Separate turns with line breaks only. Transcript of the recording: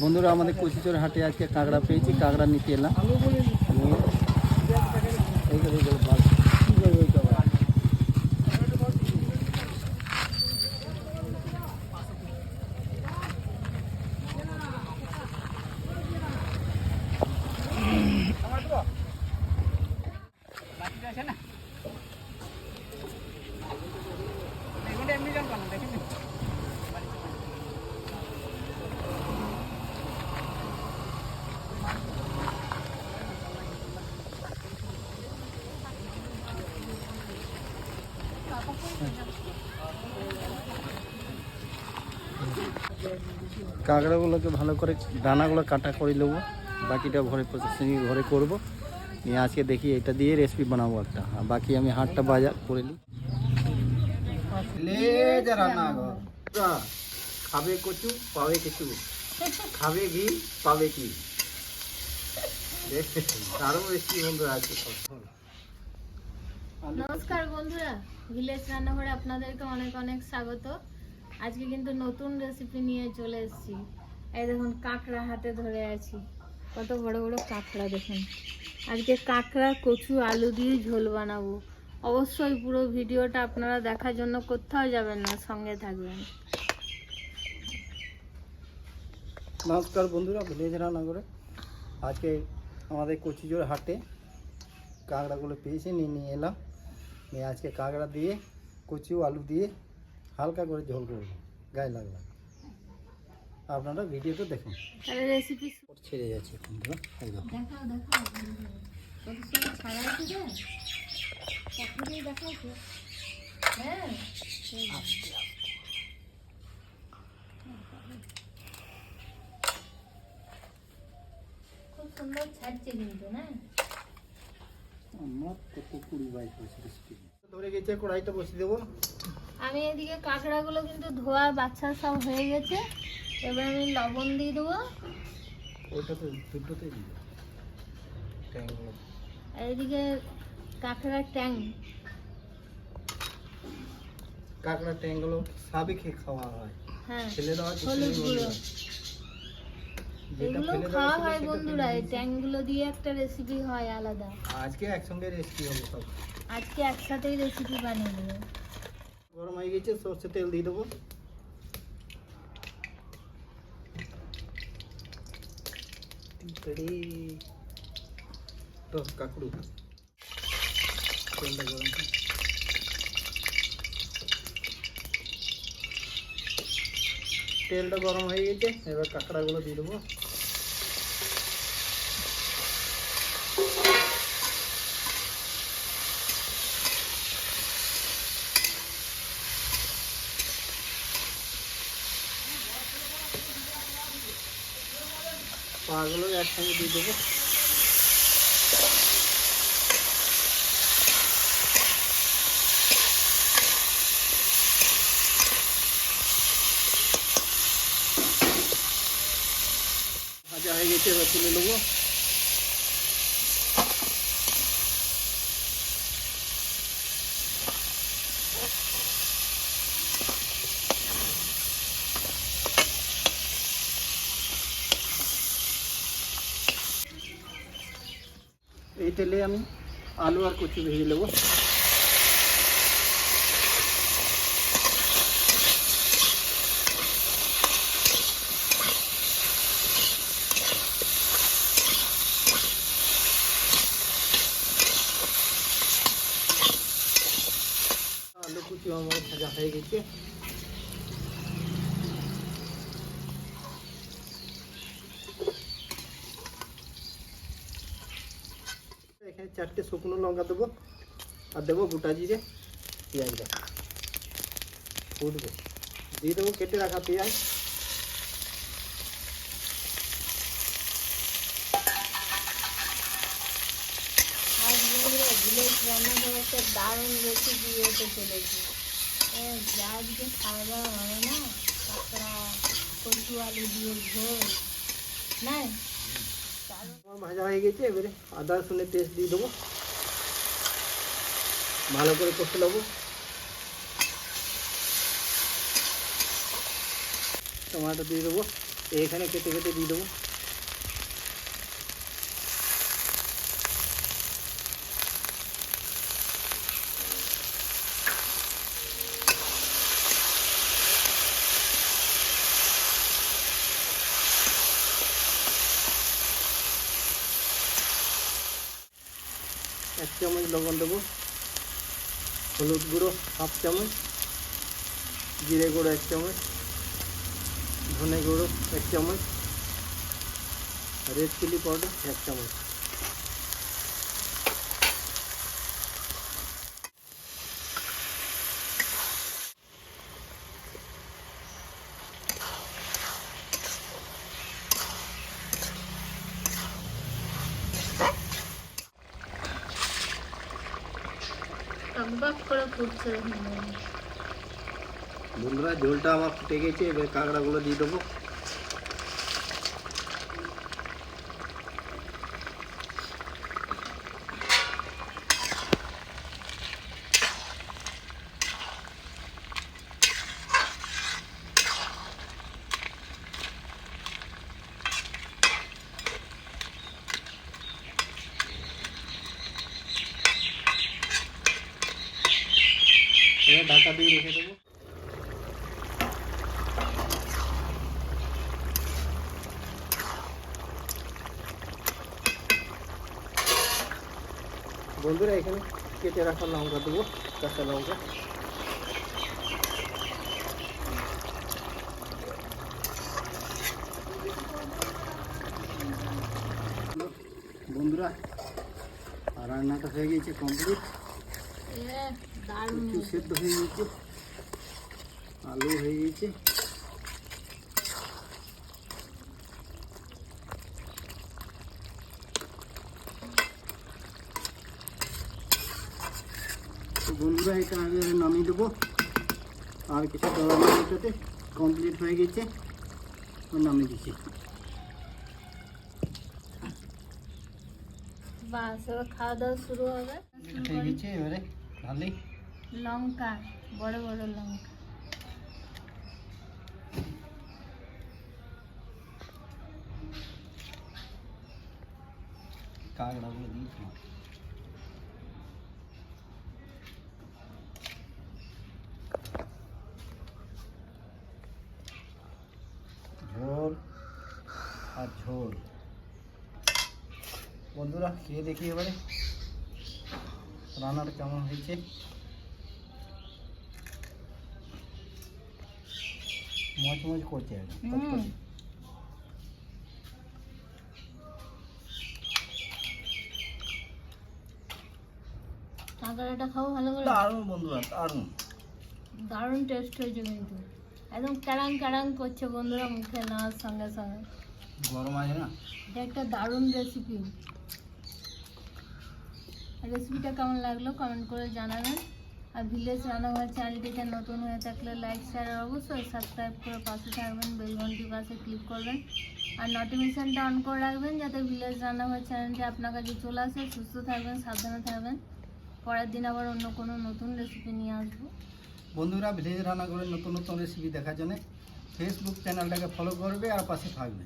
বন্ধুরা আমাদের কচিচোর হাটে আজকে কাঁকড়া পেয়েছি কাঁকড়া নিতে এলাম নিয়ে এইগুলো এইগুলো বাস। কাঁকড়াগুলোকে ভালো করে দানাগুলো কাটা করে নেব। বাকিটা ঘরে প্রসেসিং ঘরে করব। নিয়ে আজকে দেখি এটা দিয়ে রেসিপি বানাবো একটা। আর বাকি আমি হাটটা বাজার করে নিই। খাবে কচু পাবে কিছু। খাবে ঘি পাবে কি? আরও রেসিপি আছে
নমস্কার বন্ধুরা ভিলেজ রান্নাঘরে আপনাদেরকে অনেক অনেক স্বাগত। আজকে কিন্তু নতুন রেসিপি নিয়ে চলে এসেছি। এই দেখুন, কাঁকড়া হাতে ধরে আছি। কত বড় বড় কাঁকড়া, দেখুন। আজকে কাঁকড়া, কচু, আলু দিয়ে ঝোল বানাবো। অবশ্যই পুরো ভিডিওটা আপনারা দেখার জন্য কোথাও যাবেন না, সঙ্গে থাকবেন।
নমস্কার বন্ধুরা ভিলেজ রান্নাঘরে আজকে আমাদের কচিজোর হাটে কাঁকড়াগুলো পেয়েছি, নিয়ে নিয়ে এলাম। নিয়ে আজকে কাঁকড়া দিয়ে, কচু, আলু দিয়ে হালকা করে ঝোল করব গায়ে লাগবে। আপনারা ভিডিওতে দেখুন।
রেসিপি
ছেড়ে যাচ্ছে বন্ধুরা।
দেখাও দেখাও। দেখাইছে হ্যাঁ। সুন্দর ছাড়ছে কিন্তু না?
আমার কুড়ি বাইশ বছর ধরে গেছে কড়াইটা বসিয়ে দেবো।
আমি এদিকে কাঁকড়াগুলো কিন্তু ধোয়া বাচ্চা সব হয়ে গেছে। এবার আমি লবণ দিয়ে দেবো।
ওইটা তো দুটোতেই
আর এদিকে কাঁকড়ার ট্যাং।
কাঁকড়া ট্যাংগুলো সবই খেয়ে খাওয়া হয়।
হ্যাঁ
ফেলে দেওয়া
হলুদ গুঁড়ো। এগুলো খাওয়া হয় বন্ধুরা এই ট্যাংগুলো দিয়ে একটা রেসিপি হয় আলাদা।
আজকে একসঙ্গে রেসিপি হবে সব।
আজকে একসাথেই রেসিপি বানিয়ে নেব।
গরম হয়ে গেছে সর্ষে তেল দিয়ে দেবো। কাকুড়ি। তেলটা গরম। তেলটা গরম হয়ে গেছে, এবার কাঁকড়াগুলো দিয়ে দেবো। পাগুলো একসঙ্গে দিয়ে দেবো। ভাজা হয়ে গেছে এবার তুলে নেব। তেলে আমি আলু আর কচু ভেজে নেব আলু কুচি আমার ভাজা হয়ে গেছে এখানে চারটে শুকনো লঙ্কা দেবো, আর দেবো গোটা জিরে পেঁয়াজটা ফুটবে। দিয়ে দেবো কেটে রাখা পেঁয়াজ।
ভিলেজ রান্নাঘর একটা দারুণ রেসিপি হতে চলেছে যা আজকে খাওয়া দাওয়া হবে না কাঁকড়া কচু আলু দিয়ে ঝোল না
ভাজা হয়ে গেছে, এবারে আদা রসুনের পেস্ট দিয়ে দেবো। ভালো করে কষে নেব। টমাটো দিয়ে দেবো। এখানে কেটে কেটে দিয়ে দেবো। এক চামচ লবণ দেবো। হলুদ গুঁড়ো, হাফ চামচ। জিরে গুঁড়ো, এক চামচ। ধনে গুঁড়ো, এক চামচ। রেড চিলি পাউডার এক চামচ।
টকবক
বন্ধুরা। ঝোলটা আমার ফুটে গেছে এবার কাঁকড়াগুলো দিয়ে দেবো। এবার ঢাকা দিয়ে রেখে দেবো বন্ধুরা এখানে কেটে রাখা লঙ্কা দেবো কাঁচা লঙ্কা বন্ধুরা আর রান্নাটা হয়ে গেছে কমপ্লিট
এ দারুণ
একটু সেদ্ধ হয়ে গেছে। আলু হয়ে গেছে। তো বন্ধুরা এটা আগে নামিয়ে দেবো। আর কিছু দেওয়ার নেই এটাতে কমপ্লিট হয়ে গেছে। নামিয়ে দিচ্ছি।
বাস খাওয়া দাওয়া শুরু হবে।
হয়ে গেছে এবারে ঢালি
লঙ্কা বড় বড় লঙ্কা।
ঝোল আর ঝোল। বন্ধুরা খেয়ে দেখি এবারে। রান্নাটা কেমন হয়েছে? মজ মজ করছে একদম,
কাঁকড়াটা খাও ভালো করে?
দারুণ বন্ধুরা দারুণ।
দারুণ টেস্ট হয়েছে কিন্তু। একদম ক্যারাং ক্যারাং করছে বন্ধুরা মুখে নেওয়ার সঙ্গে সঙ্গে।
গরম আছে না?
এটা একটা দারুণ রেসিপি রেসিপিটা কেমন লাগল কমেন্ট করে জানাবেন। আর ভিলেজ রান্নাঘর চ্যানেলটিতে নতুন হয়ে থাকলে লাইক শেয়ার অবশ্যই সাবস্ক্রাইব করে পাশে থাকবেন বেল ঘন্টির পাশে ক্লিক করবেন। আর নোটিফিকেশানটা অন করে রাখবেন যাতে ভিলেজ রান্নাঘর চ্যানেলটি আপনার কাছে চলে আসে, সুস্থ থাকবেন, সাবধানে থাকবেন। পরের দিন আবার অন্য কোনো নতুন রেসিপি নিয়ে আসব।
বন্ধুরা, ভিলেজ রান্নাঘরের নতুন নতুন রেসিপি দেখার জন্য ফেসবুক চ্যানেলটাকে ফলো করবে আর পাশে থাকবে।